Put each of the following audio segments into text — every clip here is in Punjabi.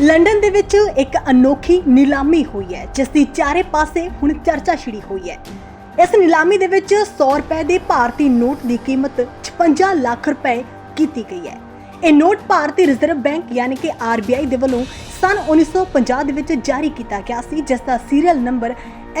ਲੰਡਨ ਦੇ ਵਿੱਚ ਇੱਕ ਅਨੋਖੀ ਨਿਲਾਮੀ ਹੋਈ ਹੈ, ਜਿਸ ਦੀ ਚਾਰੇ ਪਾਸੇ ਹੁਣ ਚਰਚਾ ਛਿੜੀ ਹੋਈ ਹੈ। ਇਸ ਨਿਲਾਮੀ ਦੇ ਵਿੱਚ 100 ਰੁਪਏ ਦੇ ਭਾਰਤੀ ਨੋਟ ਦੀ ਕੀਮਤ 56 ਲੱਖ ਰੁਪਏ ਕੀਤੀ ਗਈ ਹੈ। ਇਹ ਨੋਟ ਭਾਰਤੀ ਰਿਜ਼ਰਵ ਬੈਂਕ ਯਾਨੀ ਕਿ RBI ਦੇ ਵੱਲੋਂ ਸਨ 1950 ਦੇ ਵਿੱਚ ਜਾਰੀ ਕੀਤਾ ਗਿਆ ਸੀ, ਜਿਸ ਦਾ ਸੀਰੀਅਲ ਨੰਬਰ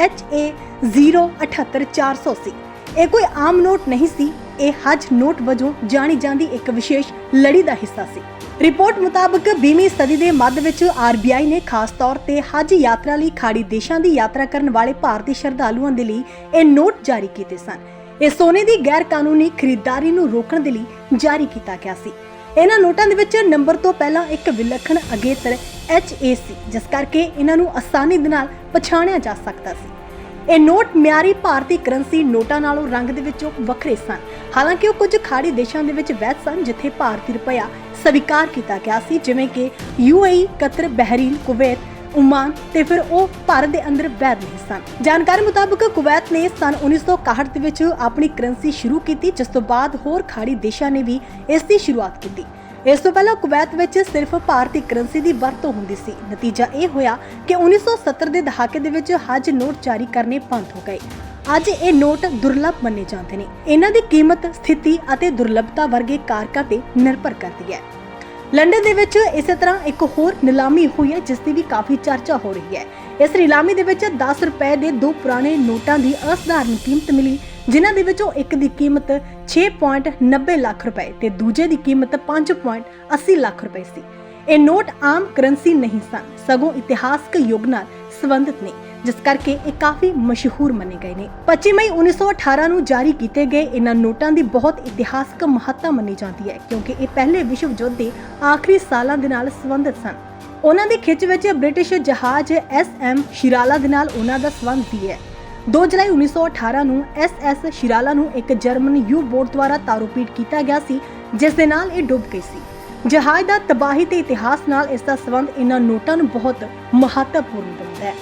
HA078400 ਸੀ। ਇਹ ਕੋਈ ਆਮ ਨੋਟ ਨਹੀਂ ਸੀ, ਇਹ ਹਜ ਨੋਟ ਵਜੋਂ ਜਾਣੀ ਜਾਂਦੀ ਇੱਕ ਵਿਸ਼ੇਸ਼ ਲੜੀ ਦਾ ਹਿੱਸਾ ਸੀ। ਰਿਪੋਰਟ ਮੁਤਾਬਕ 20ਵੀਂ ਸਦੀ ਦੇ ਮੱਧ ਵਿੱਚ ਆਰਬੀਆਈ ਨੇ ਖਾਸ ਤੌਰ ਤੇ ਹਜ ਯਾਤਰਾ ਲਈ ਖਾੜੀ ਦੇਸ਼ਾਂ ਦੀ ਯਾਤਰਾ ਕਰਨ ਵਾਲੇ ਭਾਰਤੀ ਸ਼ਰਧਾਲੂਆਂ ਦੇ ਲਈ ਇਹ ਨੋਟ ਜਾਰੀ ਕੀਤੇ ਸਨ। ਇਹ ਸੋਨੇ ਦੀ ਗੈਰ ਕਾਨੂੰਨੀ ਖਰੀਦਦਾਰੀ ਨੂੰ ਰੋਕਣ ਦੇ ਲਈ ਜਾਰੀ ਕੀਤਾ ਗਿਆ ਸੀ। ਇਹਨਾਂ ਨੋਟਾਂ ਦੇ ਵਿੱਚ ਨੰਬਰ ਤੋਂ ਪਹਿਲਾਂ ਇੱਕ ਵਿਲੱਖਣ ਅਗੇਤਰ HA ਸੀ, ਜਿਸ ਕਰਕੇ ਇਹਨਾਂ ਨੂੰ ਆਸਾਨੀ ਦੇ ਨਾਲ ਪਛਾਣਿਆ ਜਾ ਸਕਦਾ ਸੀ। ਇਹ ਨੋਟ ਮਿਆਰੀ ਭਾਰਤੀ ਕਰੰਸੀ ਨੋਟਾਂ ਨਾਲੋਂ ਰੰਗ ਦੇ ਵਿੱਚੋਂ ਵੱਖਰੇ ਸਨ। ਹਾਲਾਂਕਿ ਉਹ ਕੁਝ ਖਾੜੀ ਦੇਸ਼ਾਂ ਦੇ ਵਿੱਚ ਵੈਧ ਸਨ ਜਿੱਥੇ ਭਾਰਤੀ ਰੁਪਇਆ ਸਵੀਕਾਰ ਕੀਤਾ ਗਿਆ ਸੀ ਜਿਵੇਂ ਕਿ UAE, Qatar, Bahrain, Kuwait Oman ਤੇ ਫਿਰ ਉਹ ਭਾਰਤ ਦੇ ਅੰਦਰ ਵੈਧ ਨਹੀਂ ਸਨ। ਜਾਣਕਾਰੀ ਮੁਤਾਬਕ ਕੁਵੈਤ ਨੇ ਸਨ 1961 ਦੇ ਵਿੱਚ ਆਪਣੀ ਕਰੰਸੀ ਸ਼ੁਰੂ ਕੀਤੀ ਜਿਸ ਤੋਂ ਬਾਅਦ ਹੋਰ ਖਾੜੀ ਦੇਸ਼ਾਂ ਨੇ ਵੀ ਇਸ ਦੀ ਸ਼ੁਰੂਆਤ ਕੀਤੀ। ਇਸ ਤੋਂ ਪਹਿਲਾਂ ਕੁਵੈਤ ਵਿੱਚ ਸਿਰਫ ਭਾਰਤੀ ਕਰੰਸੀ ਦੀ ਵਰਤੋਂ ਹੁੰਦੀ ਸੀ। ਨਤੀਜਾ ਇਹ ਹੋਇਆ ਕਿ 1970 ਦੇ ਦਹਾਕੇ ਦੇ ਵਿੱਚ ਹਜ ਨੋਟ ਜਾਰੀ ਕਰਨੇ ਬੰਦ ਹੋ ਗਏ। ਅੱਜ ਇਹ ਨੋਟ ਦੁਰਲੱਭ ਮੰਨੇ ਜਾਂਦੇ ਨੇ। ਇਹਨਾਂ ਦੀ ਕੀਮਤ, ਸਥਿਤੀ ਅਤੇ ਦੁਰਲੱਭਤਾ ਵਰਗੇ ਕਾਰਕਾਂ ਤੇ ਨਿਰਭਰ ਕਰਦੀ ਹੈ। ਲੰਡਨ ਦੇ ਵਿੱਚ ਇਸੇ ਤਰ੍ਹਾਂ ਇੱਕ ਹੋਰ ਨਿਲਾਮੀ ਹੋਈ ਹੈ, ਜਿਸ ਦੀ ਵੀ ਕਾਫੀ ਚਰਚਾ ਹੋ ਰਹੀ ਹੈ। ਇਸ ਨਿਲਾਮੀ ਦੇ ਵਿੱਚ 10 ਰੁਪਏ ਦੇ ਦੋ ਪੁਰਾਣੇ ਨੋਟਾਂ ਦੀ ਅਸਧਾਰਨ ਕੀਮਤ ਮਿਲੀ। ਜਿਨ੍ਹਾਂ ਦੇ ਵਿੱਚੋਂ ਇੱਕ ਦੀ ਕੀਮਤ 6.90 ਲੱਖ ਰੁਪਏ ਤੇ ਦੂਜੇ ਦੀ ਕੀਮਤ 5.80 ਲੱਖ ਰੁਪਏ ਸੀ। ਇਹ ਨੋਟ ਆਮ ਕਰੰਸੀ ਨਹੀਂ ਸਨ, ਸਗੋਂ ਇਤਿਹਾਸਕ ਯੁੱਗ ਨਾਲ ਸੰਬੰਧਿਤ ਨੇ, ਜਿਸ ਕਰਕੇ ਇਹ ਕਾਫੀ ਮਸ਼ਹੂਰ ਮੰਨੇ ਗਏ ਨੇ। 25 ਮਈ 1918 ਨੂੰ ਜਾਰੀ ਕੀਤੇ ਗਏ ਇਹਨਾਂ ਨੋਟਾਂ ਦੀ ਬਹੁਤ ਇਤਿਹਾਸਕ ਮਹੱਤਤਾ ਮੰਨੀ ਜਾਂਦੀ ਹੈ, ਕਿਉਂਕਿ ਇਹ ਪਹਿਲੇ ਵਿਸ਼ਵ ਯੁੱਧ ਦੇ ਆਖਰੀ ਸਾਲਾਂ ਦੇ ਨਾਲ ਸੰਬੰਧਿਤ ਸਨ। ਉਹਨਾਂ ਦੀ ਖਿੱਚ ਵਿੱਚ ਬ੍ਰਿਟਿਸ਼ ਜਹਾਜ਼ ਐਸ.ਐਮ. ਸ਼ਿਰਾਲਾ ਦੇ ਨਾਲ ਉਹਨਾਂ ਦਾ ਸੰਬੰਧ ਵੀ ਹੈ। 2 ਜੁਲਾਈ 1918 ਨੂੰ ਐਸ.ਐਸ. ਸ਼ਿਰਾਲਾ ਨੂੰ ਇੱਕ ਜਰਮਨ ਯੂ-ਬੋਟ ਦੁਆਰਾ ਤਾਰੋਪੀਟ ਕੀਤਾ ਗਿਆ ਸੀ, ਜਿਸ ਦੇ ਨਾਲ ਇਹ ਡੁੱਬ ਗਈ ਸੀ ਜਹਾਜ਼ ਦਾ ਤਬਾਹੀ ਤੇ ਇਤਿਹਾਸ ਨਾਲ ਇਸ ਦਾ ਸੰਬੰਧ ਇਹਨਾਂ ਨੋਟਾਂ ਨੂੰ ਬਹੁਤ ਮਹੱਤਵਪੂਰਨ ਬਣਦਾ ਹੈ